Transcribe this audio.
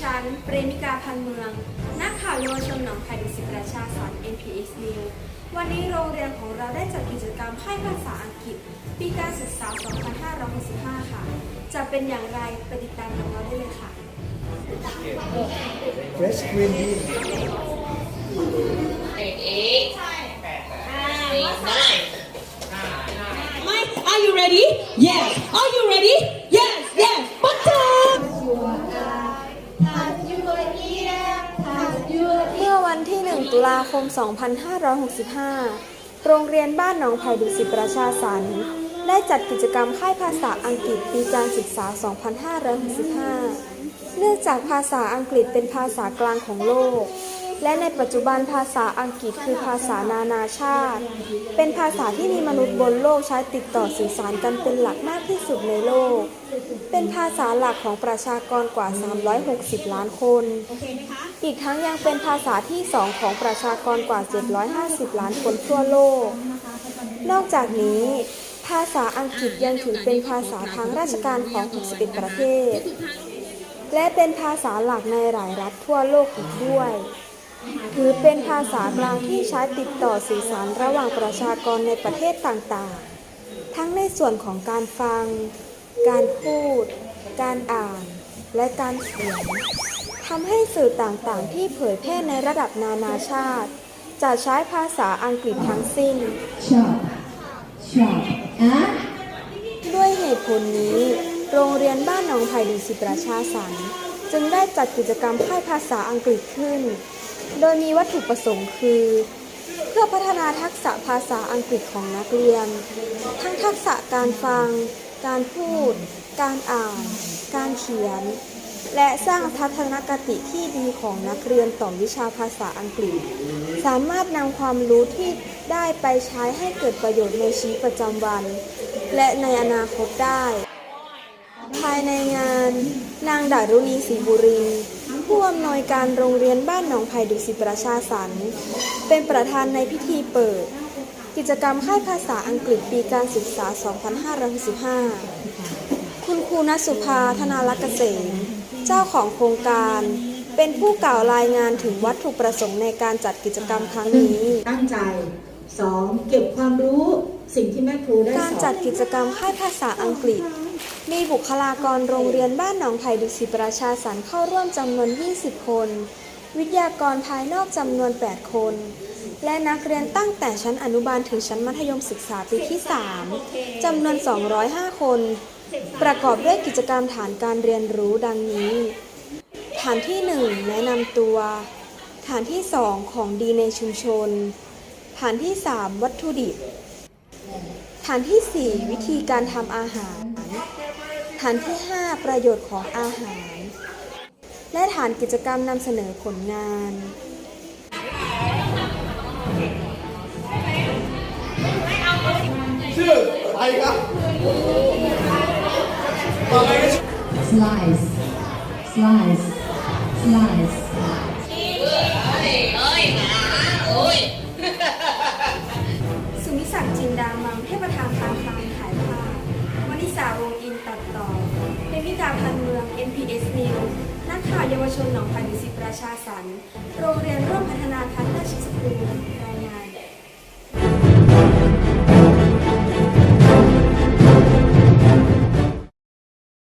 ฉัน เปรมิกาพันเมือง นักข่าวเยาวชนหนองไผ่ดุสิตประชาสาร NPS News วันนี้โรงเรียนของเราได้จัดกิจกรรมให้ภาษาอังกฤษ ปีการศึกษา 2565 ค่ะ จะเป็นอย่างไรไปติดตามกับเราได้เลยค่ะ Fresh Green Bean ไม่ Are you ready? Yes. Are you ready? 1 ตุลาคม 2565 โรงเรียนบ้านหนองไผ่ดุสิตประชาสรรค์ได้จัดกิจกรรมค่ายภาษาอังกฤษปีการศึกษา 2565 เนื่องจากภาษาอังกฤษเป็นภาษากลางของโลก และในปัจจุบันภาษาอังกฤษคือภาษานานาชาติ เป็นภาษาที่มีมนุษย์บนโลกใช้ติดต่อสื่อสารกันเป็นหลักมากที่สุดในโลก เป็นภาษาหลักของประชากรกว่า 360 ล้านคน อีกทั้งยังเป็นภาษาที่สองของประชากรกว่า 750 ล้านคนทั่วโลก นอกจากนี้ ภาษาอังกฤษยังถือเป็นภาษาทางราชการของ 61 ประเทศ และเป็นภาษาหลักในหลายรัฐทั่วโลกอีกด้วย ถือเป็นภาษากลางที่ใช้ติดต่อสื่อสารระหว่างประชากรในประเทศต่างๆ ทั้งในส่วนของการฟัง การพูด การอ่าน และการเขียนทำให้สื่อต่างๆ ที่เผยแพร่ในระดับนานาชาติ จะใช้ภาษาอังกฤษทั้งสิ้น Sharp. Sharp. And ด้วยเหตุผลนี้ โรงเรียนบ้านหนองไผ่ดุสิตประชาสรรค์จึงได้จัดกิจกรรมค่ายภาษาอังกฤษขึ้น โดยมีวัตถุประสงค์คือ เพื่อพัฒนาทักษะภาษาอังกฤษของนักเรียน ทั้งทักษะการฟัง การพูด การอ่าน การเขียน และสร้างทัศนคติที่ดีของนักเรียนต่อวิชาภาษาอังกฤษ สามารถนำความรู้ที่ได้ไปใช้ให้เกิดประโยชน์ในชีวิตประจำวัน และในอนาคตได้ ภายในงาน นางดารุณีศรีบุรินทร์ ผู้อำนวยการโรงเรียนบ้านหนองไผ่ดุสิตประชาสรรค์เป็นประธานในพิธีเปิด กิจกรรมค่ายภาษาอังกฤษปีการศึกษา 2565 คุณครูณสุภาธนารักษ์เกษมเจ้าของโครงการเป็นผู้กล่าวรายงานถึงวัตถุประสงค์ในการจัดกิจกรรมครั้งนี้ ตั้งใจสองเก็บความรู้สิ่งที่แม่ครูได้สการอนจัดกิจกรรมค่ายภาษาอังกฤษ มีบุคลากรโรงเรียนบ้านหนองไผ่ดุสิตประชาสรรค์เข้าร่วมจำนวน 20 คน วิทยากรภายนอกจำนวน 8 คน และนักเรียนตั้งแต่ชั้นอนุบาลถึงชั้นมัธยมศึกษาปีที่ 3จำนวน 205 คน ประกอบด้วยกิจกรรมฐานการเรียนรู้ดังนี้ ฐานที่ 1 แนะนำตัว ฐานที่ 2 ของดีในชุมชน ฐานที่ 3 วัตถุดิบ ฐานที่ 4 วิธีการทำอาหาร ฐานที่ 5 ประโยชน์ของอาหาร และฐานกิจกรรมนำเสนอผลงานชื่ออะไรครับ slice. Slice. Slice. สุ กาพันเมือง NPS News นักข่าวเยาวชนหนองคายดุสิตประชาสรรค์โรงเรียนร่วมพัฒนาทัศน์ราชสกุล